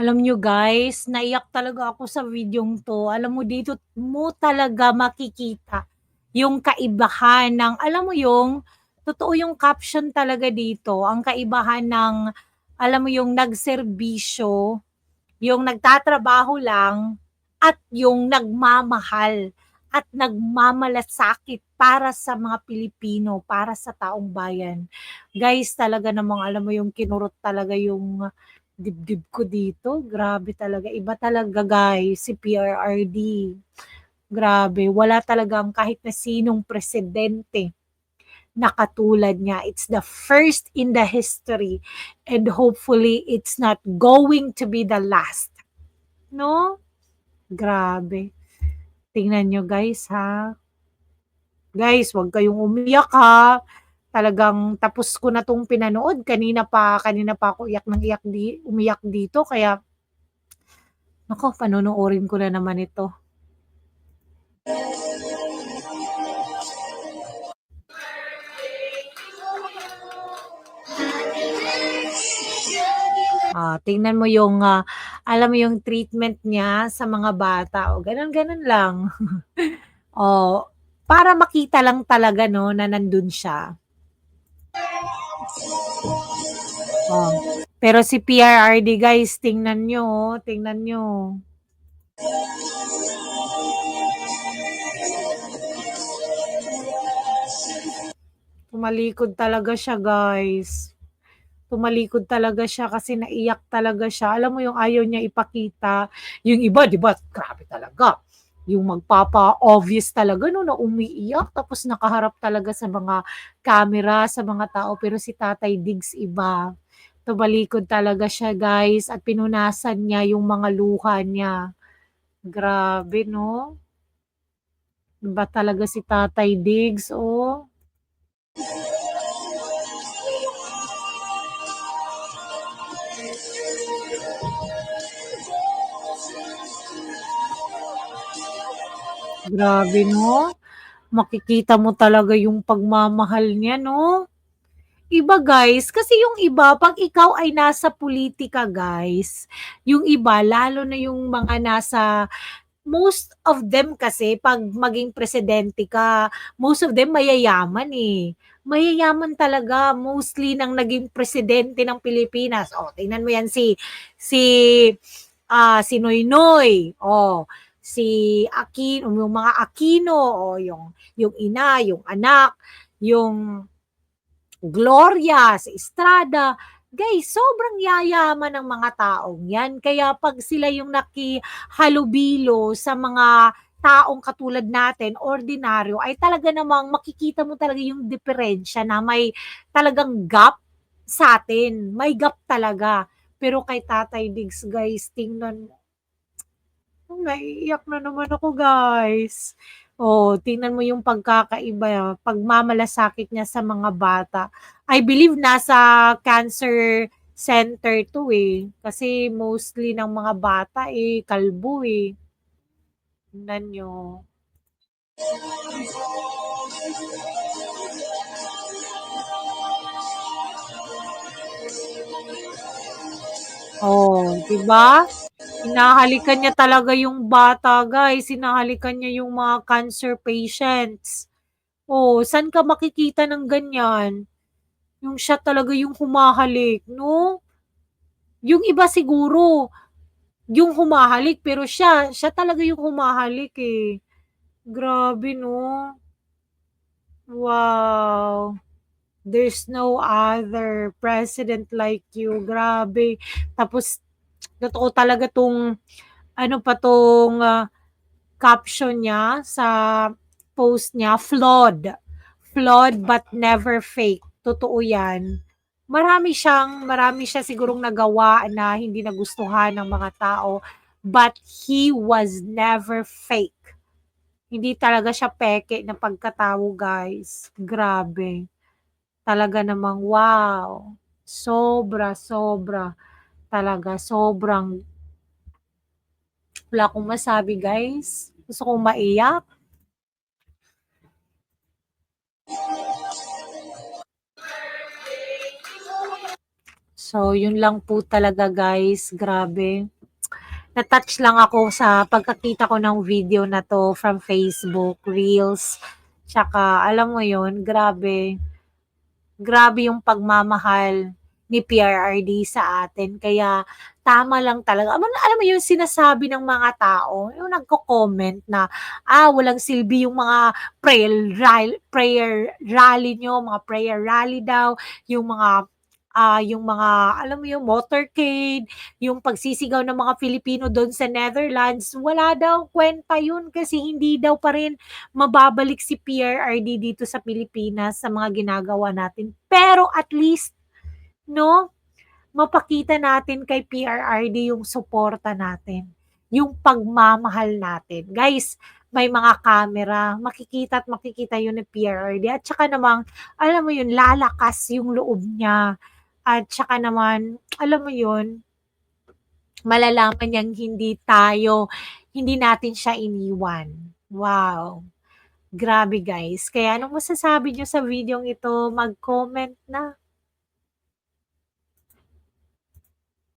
Alam niyo guys, naiyak talaga ako sa videong 'to. Alam mo dito mo talaga makikita yung kaibahan ng alam mo yung totoo yung caption talaga dito, ang kaibahan ng alam mo yung nagserbisyo, yung nagtatrabaho lang at yung nagmamahal at nagmamalasakit para sa mga Pilipino, para sa taong bayan. Guys, talaga namang alam mo yung kinurot talaga yung dibdib ko dito. Grabe talaga, iba talaga guys, si PRRD. Grabe, wala talagang kahit na sinong presidente na katulad niya. It's the first in the history and hopefully it's not going to be the last. No? Grabe. Tingnan nyo guys ha. Guys, wag kayong umiyak ha. Talagang tapos ko na 'tong pinanood. Kanina pa kanina pa ako iyak ng iyak di umiyak dito kaya naku, panonoorin ko na naman ito. Ah, tingnan mo yung, ah, alam mo yung treatment niya sa mga bata, o gano'n-gano'n lang. Oh, para makita lang talaga 'no, na nandun siya. Pero si PRRD guys, tingnan niyo, oh, tingnan niyo. Tumalikod talaga siya guys. Tumalikod talaga siya kasi naiyak talaga siya. Alam mo yung ayaw niya ipakita, yung iba 'di ba, grabe talaga. Yung magpapa-obvious talaga 'no, na umiiyak tapos nakaharap talaga sa mga camera, sa mga tao. Pero si Tatay Diggs iba, tumalikod talaga siya guys at pinunasan niya yung mga luha niya. Grabe 'no? Iba talaga si Tatay Diggs, oh. Grabe 'no? Makikita mo talaga yung pagmamahal niya 'no? Iba guys, kasi yung iba 'pag ikaw ay nasa pulitika guys, yung iba lalo na yung mga nasa most of them kasi 'pag maging presidente ka, most of them mayayaman, eh. Mayayaman talaga mostly ng naging presidente ng Pilipinas. Oh, tingnan mo yan si si, ah, si Noynoy, oh, si Aquino yung mga Aquino, oh, yung yung ina, yung anak, yung Gloria, si Estrada. Guys, sobrang yayaman ng mga taong 'yan. Kaya 'pag sila yung nakihalubilo sa mga taong katulad natin, ordinaryo, ay talaga namang makikita mo talaga yung diperensiya na may talagang gap sa'tin, may gap talaga. Pero kay Tatay Diggs guys, tingnan. Naiiyak na naman ako guys. Oh, tingnan mo yung pagkakaiba, pagmamalasakit niya sa mga bata. I believe nasa cancer center 'to, eh, kasi mostly ng mga bata, eh, kalbo, eh. Tingnan niyo. Oh, 'di ba? Hinahalikan niya talaga yung bata guys, hinahalikan niya yung mga cancer patients. Oh, saan ka makikita ng ganyan? Yung siya talaga yung humahalik 'no? Yung iba siguro, yung humahalik pero siya, siya talaga yung humahalik, eh. Grabe 'no? Wow. There's no other president like you, grabe. Tapos totoo talaga 'tong ano pa 'tong, ah, caption niya sa post niya, flawed. Flawed but never fake. Totoo 'yan. Marami siyang marami siya sigurong nagawa na hindi nagustuhan ng mga tao, but he was never fake. Hindi talaga siya peke na pagkatao guys, grabe. Talaga namang wow, sobra, sobra talaga, sobrang wala akong masabi guys, gusto kong maiyak. So, yun lang po talaga guys, grabe. Na-touch lang ako sa pagkakita ko ng video na 'to from Facebook Reels, tsaka alam mo yun, grabe. Grabe yung pagmamahal ni PRRD sa atin. Kaya tama lang talaga. Alam alam mo yung sinasabi ng mga tao, yung nagko-comment na, ah, walang silbi yung mga prayer ral prayer rally niyo, mga prayer rally daw, yung mga, ah, yung mga alam mo yung motorcade, yung pagsisigaw ng mga Filipino dun sa Netherlands, wala daw kuwenta yun kasi hindi daw pa rin mababalik si PRRD dito sa Pilipinas sa mga ginagawa natin. Pero at least 'no, mapakita natin kay PRRD yung suporta natin, yung pagmamahal natin. Guys, may mga kamera, makikita at makikita yun ni PRRD at tsaka namang alam mo yun, lalakas yung loob niya at tsaka naman alam mo yun malalaman niyang hindi tayo hindi natin siya iniwan. Wow! Grabe guys, kaya anong masasabi niyo sa videong ito? Mag-comment na.